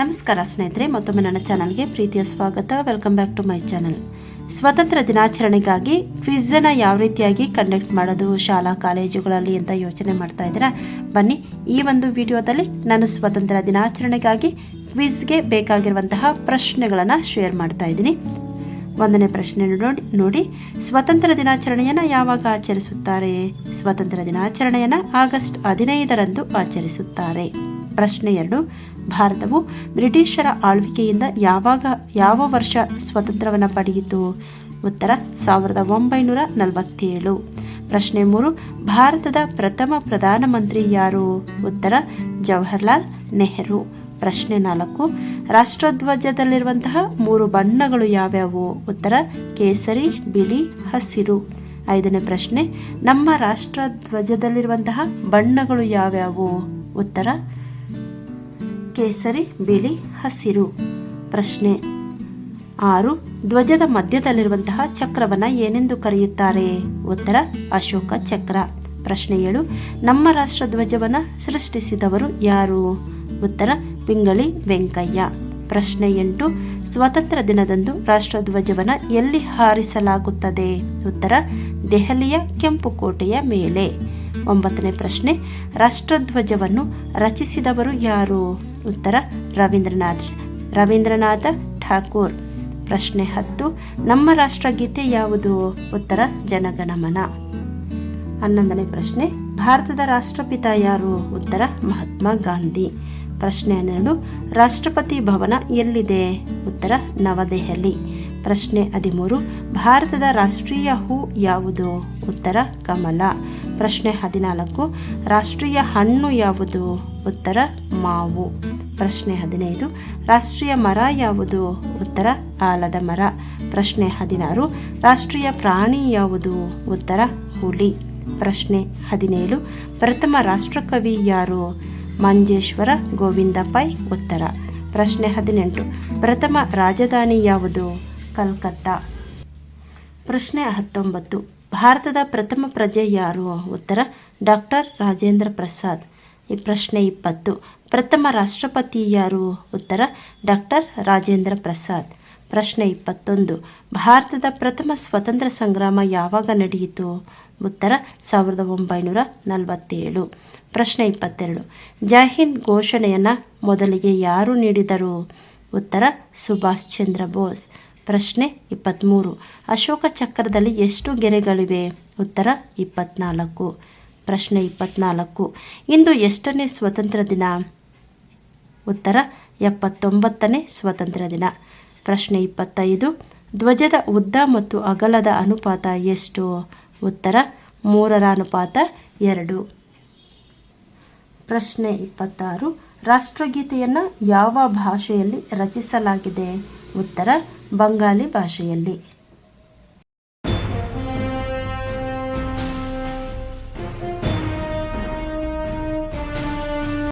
ನಮಸ್ಕಾರ ಸ್ನೇಹಿತರೆ, ಮತ್ತೊಮ್ಮೆ ನನ್ನ ಚಾನಲ್ಗೆ ಪ್ರೀತಿಯ ಸ್ವಾಗತ. Welcome back to my channel ಸ್ವಾತಂತ್ರ್ಯ ದಿನಾಚರಣೆಗಾಗಿ ಕ್ವಿಝನ್ನು ಯಾವ ರೀತಿಯಾಗಿ ಕಂಡಕ್ಟ್ ಮಾಡೋದು, ಶಾಲಾ, ಕಾಲೇಜುಗಳಲ್ಲಿ ಅಂತ ಯೋಚನೆ ಮಾಡ್ತಾ ಇದ್ದೀರಾ? ಬನ್ನಿ ಈ ಒಂದು ವಿಡಿಯೋದಲ್ಲಿ ನಾನು ಸ್ವಾತಂತ್ರ್ಯ ದಿನಾಚರಣೆಗಾಗಿ ಕ್ವಿಜ್ಗೆ ಬೇಕಾಗಿರುವಂತಹ ಪ್ರಶ್ನೆಗಳನ್ನು ಶೇರ್ ಮಾಡ್ತಾ ಇದ್ದೀನಿ. ಒಂದನೇ ಪ್ರಶ್ನೆ ನೋಡಿ ನೋಡಿ. ಸ್ವಾತಂತ್ರ್ಯ ದಿನಾಚರಣೆಯನ್ನು ಯಾವಾಗ ಆಚರಿಸುತ್ತಾರೆ? ಸ್ವಾತಂತ್ರ್ಯ ದಿನಾಚರಣೆಯನ್ನು ಆಗಸ್ಟ್ ಹದಿನೈದರಂದು ಆಚರಿಸುತ್ತಾರೆ. ಪ್ರಶ್ನೆ ಎರಡು ಭಾರತವು ಬ್ರಿಟಿಷರ ಆಳ್ವಿಕೆಯಿಂದ ಯಾವಾಗ, ಯಾವ ವರ್ಷ ಸ್ವತಂತ್ರವನ್ನು ಪಡೆಯಿತು? ಉತ್ತರ, ಸಾವಿರದ ಒಂಬೈನೂರ ನಲವತ್ತೇಳು. ಪ್ರಶ್ನೆ ಮೂರು, ಭಾರತದ ಪ್ರಥಮ ಪ್ರಧಾನಮಂತ್ರಿ ಯಾರು? ಉತ್ತರ, ಜವಾಹರ್ಲಾಲ್ ನೆಹರು. ಪ್ರಶ್ನೆ ನಾಲ್ಕು, ರಾಷ್ಟ್ರಧ್ವಜದಲ್ಲಿರುವಂತಹ ಮೂರು ಬಣ್ಣಗಳು ಯಾವ್ಯಾವು? ಉತ್ತರ, ಕೇಸರಿ, ಬಿಳಿ, ಹಸಿರು. ಐದನೇ ಪ್ರಶ್ನೆ, ನಮ್ಮ ರಾಷ್ಟ್ರಧ್ವಜದಲ್ಲಿರುವಂತಹ ಬಣ್ಣಗಳು ಯಾವ್ಯಾವು? ಉತ್ತರ ಕೇಸರಿ, ಬಿಳಿ, ಹಸಿರು. ಪ್ರಶ್ನೆ. ಆರು, ಧ್ವಜದ ಮಧ್ಯದಲ್ಲಿರುವಂತಹ ಚಕ್ರವನ್ನ ಏನೆಂದು ಕರೆಯುತ್ತಾರೆ? ಉತ್ತರ, ಅಶೋಕ ಚಕ್ರ. ಪ್ರಶ್ನೆ ಏಳು, ನಮ್ಮ ರಾಷ್ಟ್ರ ಧ್ವಜವನ್ನ ಸೃಷ್ಟಿಸಿದವರು ಯಾರು? ಉತ್ತರ, ಪಿಂಗಳಿ ವೆಂಕಯ್ಯ. ಪ್ರಶ್ನೆ ಎಂಟು, ಸ್ವಾತಂತ್ರ್ಯ ದಿನದಂದು ರಾಷ್ಟ್ರಧ್ವಜವನ್ನ ಎಲ್ಲಿ ಹಾರಿಸಲಾಗುತ್ತದೆ? ಉತ್ತರ, ದೆಹಲಿಯ ಕೆಂಪು ಕೋಟೆಯ ಮೇಲೆ. ಒಂಬತ್ತನೇ ಪ್ರಶ್ನೆ, ರಾಷ್ಟ್ರಧ್ವಜವನ್ನು ರಚಿಸಿದವರು ಯಾರು? ಉತ್ತರ, ರವೀಂದ್ರನಾಥ್, ರವೀಂದ್ರನಾಥ ಠಾಕೂರ್. ಪ್ರಶ್ನೆ ಹತ್ತು, ನಮ್ಮ ರಾಷ್ಟ್ರಗೀತೆ ಯಾವುದು? ಉತ್ತರ, ಜನಗಣಮನ. ಹನ್ನೊಂದನೇ ಪ್ರಶ್ನೆ, ಭಾರತದ ರಾಷ್ಟ್ರಪಿತ ಯಾರು? ಉತ್ತರ, ಮಹಾತ್ಮ ಗಾಂಧಿ. ಪ್ರಶ್ನೆ ಹನ್ನೆರಡು, ರಾಷ್ಟ್ರಪತಿ ಭವನ ಎಲ್ಲಿದೆ? ಉತ್ತರ, ನವದೆಹಲಿ. ಪ್ರಶ್ನೆ ಹದಿಮೂರು, ಭಾರತದ ರಾಷ್ಟ್ರೀಯ ಹೂ ಯಾವುದು? ಉತ್ತರ, ಕಮಲ. ಪ್ರಶ್ನೆ ಹದಿನಾಲ್ಕು, ರಾಷ್ಟ್ರೀಯ ಹಣ್ಣು ಯಾವುದು? ಉತ್ತರ, ಮಾವು. ಪ್ರಶ್ನೆ ಹದಿನೈದು, ರಾಷ್ಟ್ರೀಯ ಮರ ಯಾವುದು? ಉತ್ತರ, ಆಲದ ಮರ. ಪ್ರಶ್ನೆ ಹದಿನಾರು, ರಾಷ್ಟ್ರೀಯ ಪ್ರಾಣಿ ಯಾವುದು? ಉತ್ತರ, ಹುಲಿ. ಪ್ರಶ್ನೆ ಹದಿನೇಳು, ಪ್ರಥಮ ರಾಷ್ಟ್ರಕವಿ ಯಾರು? ಮಂಜೇಶ್ವರ ಗೋವಿಂದ ಪೈ ಉತ್ತರ. ಪ್ರಶ್ನೆ ಹದಿನೆಂಟು, ಪ್ರಥಮ ರಾಜಧಾನಿ ಯಾವುದು? ಕಲ್ಕತ್ತಾ. ಪ್ರಶ್ನೆ ಹತ್ತೊಂಬತ್ತು ಭಾರತದ ಪ್ರಥಮ ಪ್ರಜೆ ಯಾರು ಉತ್ತರ? ಡಾಕ್ಟರ್ ರಾಜೇಂದ್ರ ಪ್ರಸಾದ್. ಈ ಪ್ರಶ್ನೆ ಇಪ್ಪತ್ತು. ಪ್ರಥಮ ರಾಷ್ಟ್ರಪತಿ ಯಾರು? ಉತ್ತರ ಡಾಕ್ಟರ್ ರಾಜೇಂದ್ರ ಪ್ರಸಾದ್. ಪ್ರಶ್ನೆ ಇಪ್ಪತ್ತೊಂದು. ಭಾರತದ ಪ್ರಥಮ ಸ್ವತಂತ್ರ ಸಂಗ್ರಾಮ ಯಾವಾಗ ನಡೆಯಿತು? ಉತ್ತರ, ಸಾವಿರದ ಒಂಬೈನೂರ ನಲವತ್ತೇಳು. ಪ್ರಶ್ನೆ ಇಪ್ಪತ್ತೆರಡು. ಜಾಹಿಂದ್ ಘೋಷಣೆಯನ್ನು ಮೊದಲಿಗೆ ಯಾರು ನೀಡಿದರು? ಉತ್ತರ, ಸುಭಾಷ್ ಚಂದ್ರ ಬೋಸ್. ಪ್ರಶ್ನೆ ಇಪ್ಪತ್ತ್ಮೂರು ಅಶೋಕ ಚಕ್ರದಲ್ಲಿ ಎಷ್ಟು ಗೆರೆಗಳಿವೆ? ಉತ್ತರ ಇಪ್ಪತ್ನಾಲ್ಕು. ಪ್ರಶ್ನೆ ಇಪ್ಪತ್ನಾಲ್ಕು. ಇಂದು ಎಷ್ಟನೇ ಸ್ವತಂತ್ರ ದಿನ? ಉತ್ತರ ಎಪ್ಪತ್ತೊಂಬತ್ತನೇ ಸ್ವತಂತ್ರ ದಿನ. ಪ್ರಶ್ನೆ ಇಪ್ಪತ್ತೈದು. ಧ್ವಜದ ಉದ್ದ ಮತ್ತು ಅಗಲದ ಅನುಪಾತ ಎಷ್ಟು? ಉತ್ತರ ಮೂರರ ಅನುಪಾತ ಎರಡು. ಪ್ರಶ್ನೆ ಇಪ್ಪತ್ತಾರು. ರಾಷ್ಟ್ರಗೀತೆಯನ್ನು ಯಾವ ಭಾಷೆಯಲ್ಲಿ ರಚಿಸಲಾಗಿದೆ? ಉತ್ತರ ಬಂಗಾಳಿ ಭಾಷೆಯಲ್ಲಿ.